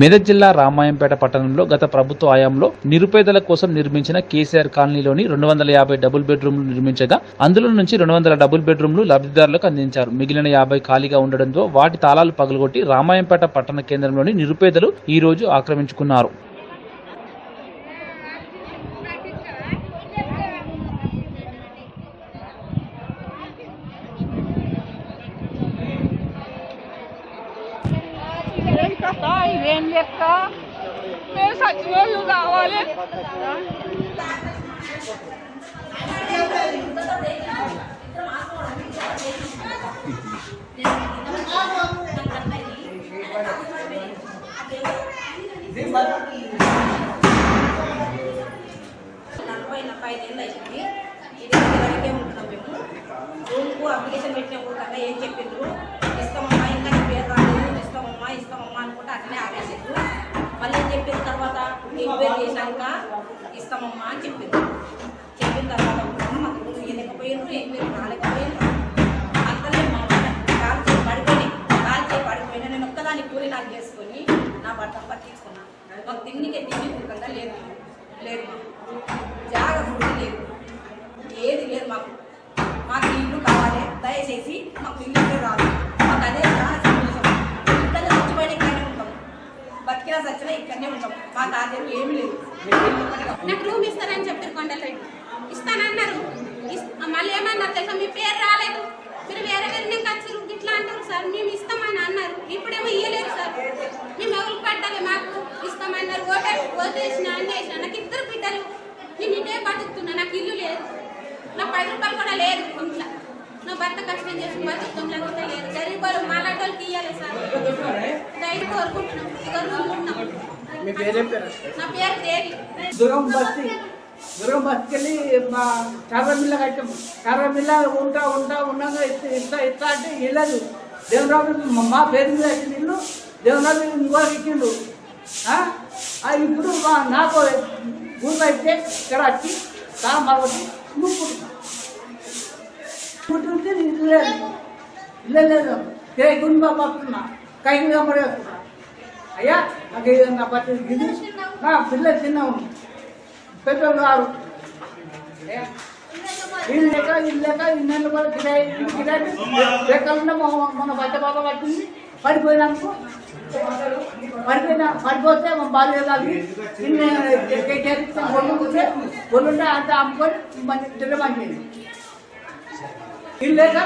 మెదక్ జిల్లా రామాయంపేట పట్టణంలో గత ప్రభుత్వ హయాంలో నిరుపేదల కోసం నిర్మించిన కేసీఆర్ కాలనీలోని రెండు వందల యాభై డబుల్ బెడ్రూమ్లు నిర్మించగా అందులో నుంచి రెండు వందల డబుల్ బెడ్రూమ్లు లబ్ధిదారులకు అందించారు. మిగిలిన యాభై ఖాళీగా ఉండడంతో వాటి తాళాలు పగలగొట్టి రామాయంపేట పట్టణ కేంద్రంలోని నిరుపేదలు ఈ రోజు ఆక్రమించుకున్నారు. ఏం కథ ఇదేం లెక్క మేము సచివాళ్ళు కావాలి నలభై నలభై ఐదేళ్ళు అయింది ఇది తర్వాత ఎంక్వైరీ చేశాక ఇస్తామమ్మా అని చెప్పింది చెప్పిన తర్వాత ఉంటున్నాం మాకు రూమ్ ఇవ్వలేకపోయిండ్రు ఎంక్వైరీ రాలేకపోయిండ్రు అంతలే మా కాలు చేయి పడిపోయి కాలు చేయి పడిపోయినా నేను ఒక్కదాన్ని కూలి నాకు చేసుకొని నా భర్త పట్టించుకున్నాను మాకు తిండికి తిండి లేదు. లేదు చచ్చినా ఇక్కడనే ఉంటాం మా తాతలు ఏమి లేదు. నాకు రూమ్ ఇస్తారని చెప్పారు కొండలరెడ్డి ఇస్తానన్నారు. ఇస్- మళ్ళీ ఏమన్నారు తెలుసా? మీ పేరు రాలేదు. మీరు వేరే వేరే నేను ఖర్చు ఇట్లా అంటారు సార్. మేము ఇస్తామని అన్నారు. ఇప్పుడేమో ఇయ్యలేదు సార్. మేము ఎవరికి పడ్డాలి మాకు? ఇస్తామన్నారు. ఓటే ఓటేసిన అన్ని వేసిన నాకు ఇద్దరు బిడ్డలు. నేను ఇదే బతుకుతున్నా. నాకు ఇల్లు లేదు. నా పది రూపాయలు కూడా లేదు ఇంట్లో. నా భర్త కష్టం చేసి బతుకుతాం లేకపోతే లేదు. గరీబ్ వాళ్ళు మాలాటోళ్ళకి వాళ్ళకి ఇవ్వాలి సార్. మీ పేరే పేరు నా పేరు దేవి దుర్గం బస్తీ. దుర్గం బస్తీకి వెళ్ళి మా కర్రమిల్ల కట్టాము కర్రమిల్ల ఉంటా ఉంటా ఉండగా ఇస్తా ఇస్తా అంటే వెళ్ళదు. దేవరాజు మా పేరు మీద వచ్చిన ఇల్లు దేవరాజు ఇంకో ఇచ్చిండు ఇప్పుడు మా నాకు ఊళ్ళో అయితే ఇక్కడ వచ్చి తాను మరొకటి నువ్వు పుట్టుంటే ఇల్లు లేదు. ఇల్లు లేదు. కేకుని పడుతున్నా కైకి పడేస్తున్నా. అయ్యా నాకు ఇది నా పట్టి ఇది నా పిల్ల పెద్దోళ్ళు గారు అయ్యా, ఇల్లు లేక ఇల్లు లేక ఇన్నెళ్ళు కూడా కిరాయి కిరాయి లేకుండా మన- బట్ట బాబా పట్టింది. పడిపోయినాకు పడిపోయినా పడిపోతే మన ఒళ్ళు ఉంటే ఒళ్ళుంటే అంత అమ్ముకొని మన తిరగమంది ఇల్లు లేక